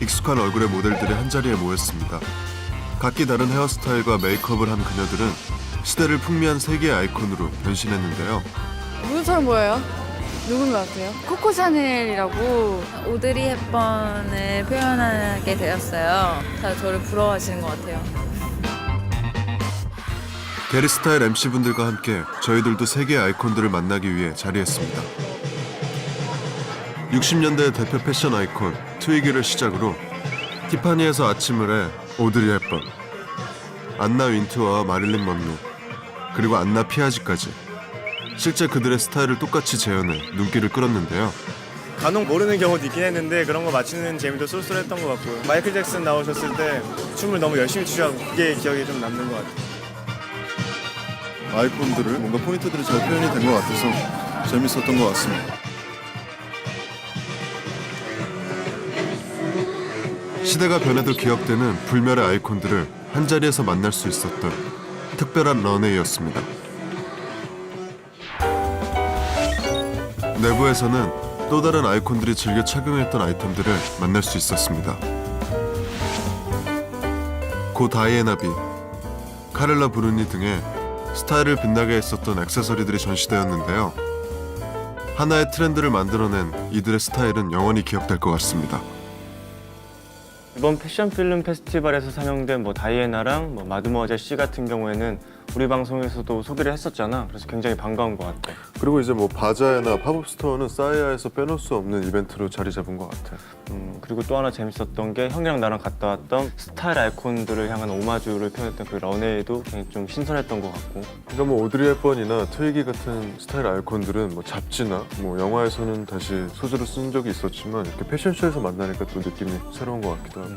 익숙한 얼굴의 모델들이 한자리에 모였습니다. 각기 다른 헤어스타일과 메이크업을 한 그녀들은 시대를 풍미한 세계의 아이콘으로 변신했는데요. 누구처럼 보여요? 누군 것 같아요? 코코 샤넬이라고 오드리 헵번을 표현하게 되었어요. 다 저를 부러워하시는 것 같아요. 게리스타일 MC분들과 함께 저희들도 세계의 아이콘들을 만나기 위해 자리했습니다. 60년대 대표 패션 아이콘 트위기를 시작으로 티파니에서 아침을 해 오드리 헵번, 안나 윈트와 마릴린 먼로, 그리고 안나 피아지까지 실제 그들의 스타일을 똑같이 재현해 눈길을 끌었는데요. 간혹 모르는 경우도 있긴 했는데 그런 거 맞추는 재미도 쏠쏠했던 것 같고 마이클 잭슨 나오셨을 때 춤을 너무 열심히 추셔서 그게 기억에 좀 남는 것 같아요. 아이콘들을 뭔가 포인트들이 잘 표현이 된 것 같아서 재밌었던 것 같습니다. 시대가 변해도 기억되는 불멸의 아이콘들을 한 자리에서 만날 수 있었던 특별한 런웨이였습니다. 내부에서는 또 다른 아이콘들이 즐겨 착용했던 아이템들을 만날 수 있었습니다. 고 다이애나비, 카렐라 브루니 등의 스타일을 빛나게 했었던 액세서리들이 전시되었는데요. 하나의 트렌드를 만들어낸 이들의 스타일은 영원히 기억될 것 같습니다. 이번 패션 필름 페스티벌에서 상영된 뭐 다이애나랑 뭐 마드모아젤 C 같은 경우에는 우리 방송에서도 소개를 했었잖아. 그래서 굉장히 반가운 것 같아. 그리고 이제 뭐 바자회나 팝업 스토어는 싸이아에서 빼놓을 수 없는 이벤트로 자리 잡은 것 같아. 음, 그리고 또 하나 재밌었던 게 형이랑 나랑 갔다 왔던 스타일 아이콘들을 향한 오마주를 표현했던 그 런웨이도 굉장히 좀 신선했던 것 같고 그러니까 뭐 오드리 헵번이나 트위기 같은 스타일 아이콘들은 뭐 잡지나 뭐 영화에서는 다시 소재로 쓴 적이 있었지만 이렇게 패션쇼에서 만나니까 또 느낌이 새로운 것 같기도 하고.